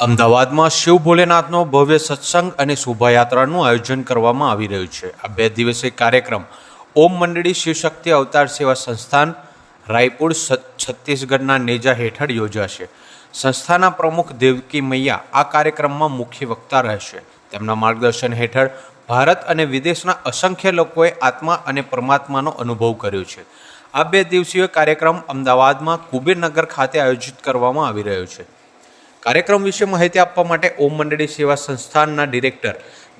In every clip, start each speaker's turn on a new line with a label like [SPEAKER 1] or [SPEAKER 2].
[SPEAKER 1] અમદાવાદમાં શિવ ભોલેનાથનો ભવ્ય સત્સંગ અને શોભાયાત્રાનું આયોજન કરવામાં આવી રહ્યું છે. આ બે દિવસીય કાર્યક્રમ ઓમ મંડળી શિવશક્તિ અવતાર સેવા સંસ્થાન રાયપુર છત્તીસગઢના નેજા હેઠળ યોજાશે. સંસ્થાના પ્રમુખ દેવકી મૈયા આ કાર્યક્રમમાં મુખ્ય વક્તા રહેશે. તેમના માર્ગદર્શન હેઠળ ભારત અને વિદેશના અસંખ્ય લોકોએ આત્મા અને પરમાત્માનો અનુભવ કર્યો છે. આ બે દિવસીય કાર્યક્રમ અમદાવાદમાં કુબેરનગર ખાતે આયોજિત કરવામાં આવી રહ્યો છે. કાર્યક્રમ વિશે માહિતી આપવા માટે ઓમ મંડળી સેવા સંસ્થાનના ડિરેક્ટર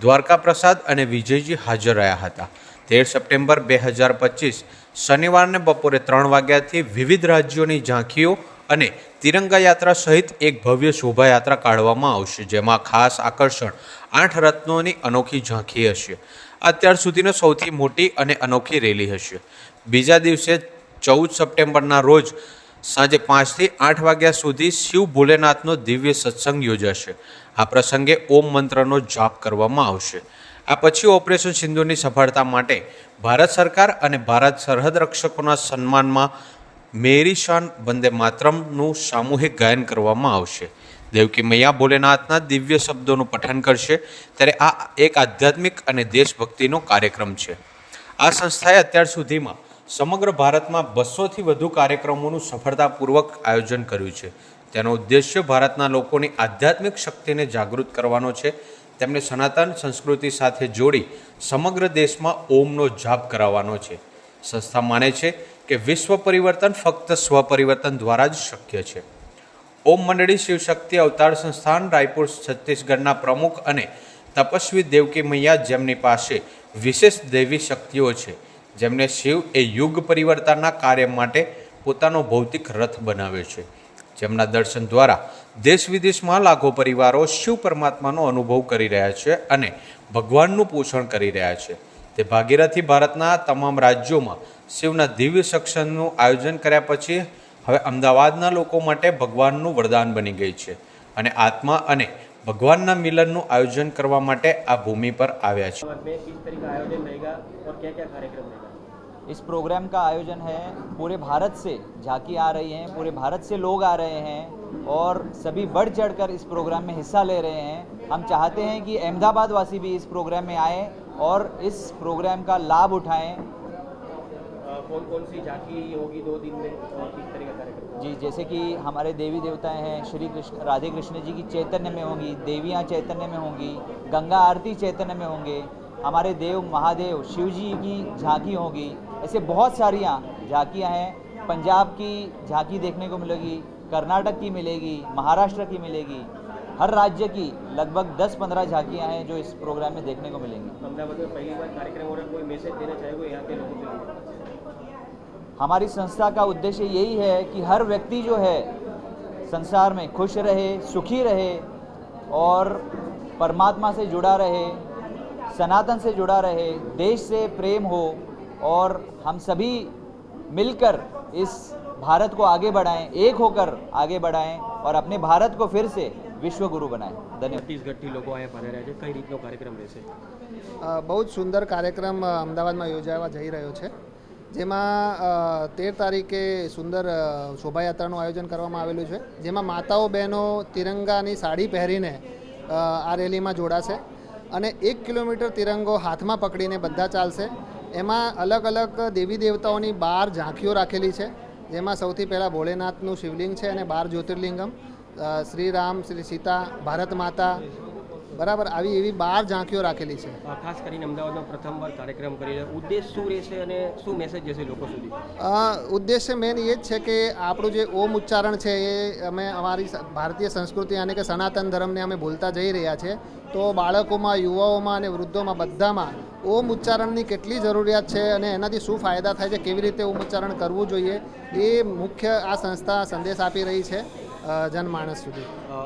[SPEAKER 1] દ્વારકા પ્રસાદ અને વિજયજી હાજર રહ્યા હતા. તેર સપ્ટેમ્બર બે હજાર પચીસ, શનિવારને બપોરે ત્રણ વાગ્યાથી વિવિધ રાજ્યોની ઝાંખીઓ અને તિરંગા યાત્રા સહિત એક ભવ્ય શોભાયાત્રા કાઢવામાં આવશે, જેમાં ખાસ આકર્ષણ આઠ રત્નોની અનોખી ઝાંખી હશે. અત્યાર સુધીનો સૌથી મોટી અને અનોખી રેલી હશે. બીજા દિવસે ચૌદ સપ્ટેમ્બરના રોજ સાંજે પાંચથી આઠ વાગ્યા સુધી શિવ ભોલેનાથનો દિવ્ય સત્સંગ યોજાશે. આ પ્રસંગે ઓમ મંત્રનો જાપ કરવામાં આવશે. આ પછી ઓપરેશન સિંધુની સફળતા માટે ભારત સરકાર અને ભારત સરહદ રક્ષકોના સન્માનમાં મેરી શાન વંદે માતરમનું સામૂહિક ગાયન કરવામાં આવશે. દેવકી મૈયા ભોલેનાથના દિવ્ય શબ્દોનું પઠન કરશે ત્યારે આ એક આધ્યાત્મિક અને દેશભક્તિનો કાર્યક્રમ છે. આ સંસ્થાએ અત્યાર સુધીમાં સમગ્ર ભારતમાં બસોથી વધુ કાર્યક્રમોનું સફળતાપૂર્વક આયોજન કર્યું છે. તેનો ઉદ્દેશ્ય ભારતના લોકોની આધ્યાત્મિક શક્તિને જાગૃત કરવાનો છે. તેમને સનાતન સંસ્કૃતિ સાથે જોડી સમગ્ર દેશમાં ઓમનો જાપ કરાવવાનો છે. સંસ્થા માને છે કે વિશ્વ પરિવર્તન ફક્ત સ્વપરિવર્તન દ્વારા જ શક્ય છે. ઓમ મંડળી શિવશક્તિ અવતાર સંસ્થાન રાયપુર છત્તીસગઢના પ્રમુખ અને તપસ્વી દેવકી મૈયા જેમની પાસે વિશેષ દૈવી શક્તિઓ છે. જેમને શિવ એ યુગ પરિવર્તનના કાર્ય માટે પોતાનો ભૌતિક રથ બનાવ્યો છે. જેમના દર્શન દ્વારા દેશ વિદેશમાં લાખો પરિવારો શિવ પરમાત્માનો અનુભવ કરી રહ્યા છે અને ભગવાનનું પોષણ કરી રહ્યા છે. તે ભાગીરથી ભારતના તમામ રાજ્યોમાં શિવના દિવ્ય સક્ષમનું આયોજન કર્યા પછી હવે અમદાવાદના લોકો માટે ભગવાનનું વરદાન બની ગઈ છે. અને આત્મા અને ભગવાનના મિલનનું આયોજન કરવા માટે આ ભૂમિ પર આવ્યા છે
[SPEAKER 2] और में किस तरह का आयोजन रहेगा और क्या क्या कार्यक्रम रहेगा
[SPEAKER 3] इस प्रोग्राम का आयोजन है पूरे भारत से झांकी आ रही हैं पूरे भारत से लोग आ रहे हैं और सभी बढ़ चढ़कर इस प्रोग्राम में हिस्सा ले रहे हैं हम चाहते हैं कि अहमदाबाद वासी भी इस प्रोग्राम में आएँ और इस प्रोग्राम का लाभ उठाएं
[SPEAKER 2] कौन कौन सी झांकी होगी दो दिन में और किस तरह का कार्यक्रम?
[SPEAKER 3] जी जैसे कि हमारे देवी देवताएँ हैं श्री कृष्ण राधे कृष्ण जी की चैतन्य में होंगी देवियाँ चैतन्य में होंगी गंगा आरती चैतन्य में होंगे हमारे देव महादेव शिव जी की झांकी होगी ऐसे बहुत सारियाँ झांकियाँ हैं। पंजाब की झांकी देखने को मिलेगी कर्नाटक की मिलेगी महाराष्ट्र की मिलेगी हर राज्य की लगभग 10-15 झांकियाँ हैं जो इस प्रोग्राम में देखने को मिलेंगी।
[SPEAKER 2] अहमदाबाद में पहली बार कार्यक्रम हो रहा है कोई मैसेज देना चाहेगा यहाँ के लोगों के लिए?
[SPEAKER 3] हमारी संस्था का उद्देश्य यही है कि हर व्यक्ति जो है संसार में खुश रहे सुखी रहे और परमात्मा से जुड़ा रहे सनातन से जुड़ा रहे देश से प्रेम हो और हम सभी मिलकर इस भारत को आगे बढ़ाएं एक होकर आगे बढ़ाएं और अपने भारत को फिर से विश्व गुरु बनाएं धन्यवाद
[SPEAKER 2] છત્તીસગઢથી લોકો અહીંયા પધાર્યા છે કઈ રીતનો કાર્યક્રમ રહેશે
[SPEAKER 4] અ, બહુ જ સુંદર કાર્યક્રમ અ, અમદાવાદમાં યોજાવા જઈ રહ્યો છે જેમાં તેર તારીખે સુંદર શોભાયાત્રાનું આયોજન કરવામાં આવેલું છે. જેમાં માતાઓ, બહેનો તિરંગાની સાડી પહેરીને આ રેલીમાં જોડાશે અને એક કિલોમીટર તિરંગો હાથમાં પકડીને બધા ચાલશે. એમાં અલગ અલગ દેવી દેવતાઓની બાર ઝાંખીઓ રાખેલી છે. જેમાં સૌથી પહેલાં ભોળેનાથનું શિવલિંગ છે અને બાર જ્યોતિર્લિંગમ. શ્રી રામ, શ્રી સીતા, ભારત માતા બરાબર આવી એવી બાર ઝાંખીઓ રાખેલી છે.
[SPEAKER 2] ખાસ કરીને અમદાવાદમાં પ્રથમવાર કાર્યક્રમ કરી ઉદ્દેશ શું રહેશે અને શું મેસેજ જશે લોકો સુધી?
[SPEAKER 4] ઉદ્દેશ્ય મેન એ જ છે કે આપણું જે ઓમ ઉચ્ચારણ છે એ અમે અમારી ભારતીય સંસ્કૃતિ અને કે સનાતન ધર્મને અમે ભૂલતા જઈ રહ્યા છે. તો બાળકોમાં યુવાઓમાં અને વૃદ્ધોમાં બધામાં ઓમ ઉચ્ચારણની કેટલી જરૂરિયાત છે અને એનાથી શું ફાયદા થાય છે કેવી રીતે ઓમ ઉચ્ચારણ કરવું જોઈએ એ મુખ્ય આ સંસ્થા સંદેશ આપી રહી છે. અ, જનમાનસ સુધી.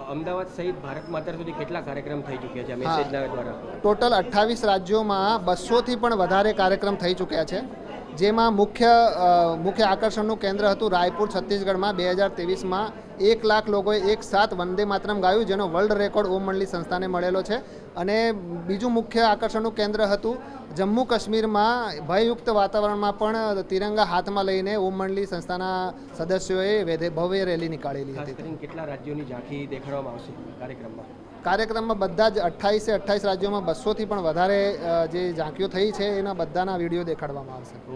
[SPEAKER 2] અમદાવાદ સહિત ભારતમાં અત્યાર સુધી કેટલા કાર્યક્રમ થઈ ચૂક્યા છે. મેસેજના દ્વારા.
[SPEAKER 4] ટોટલ અઠ્ઠાવીસ રાજ્યોમાં બસોથી પણ વધારે કાર્યક્રમ થઈ ચૂક્યા છે. જેમાં મુખ્ય મુખ્ય આકર્ષણનું કેન્દ્ર હતું રાયપુર છત્તીસગઢમાં બે હજાર ત્રેવીસમાં એક લાખ લોકોએ એક સાથ વંદે માતરમ ગાયું જેનો વર્લ્ડ રેકોર્ડ ઓમ મંડલી સંસ્થાને મળેલો છે. અને બીજું મુખ્ય આકર્ષણનું કેન્દ્ર હતું જમ્મુ કાશ્મીરમાં ભયયુક્ત વાતાવરણમાં પણ તિરંગા હાથમાં લઈને ઓમ મંડલી સંસ્થાના સદસ્યોએ વેધે- ભવ્ય રેલી નીકાળેલી હતી.
[SPEAKER 2] કેટલા રાજ્યોની ઝાંખી દેખાડવામાં આવશે કાર્યક્રમમાં?
[SPEAKER 4] કાર્યક્રમમાં બધા જ અઠ્ઠાવીસે અઠ્ઠાવીસ રાજ્યોમાં બસોથી પણ વધારે જે ઝાંકીઓ થઈ છે એના બધાના વીડિયો દેખાડવામાં આવશે.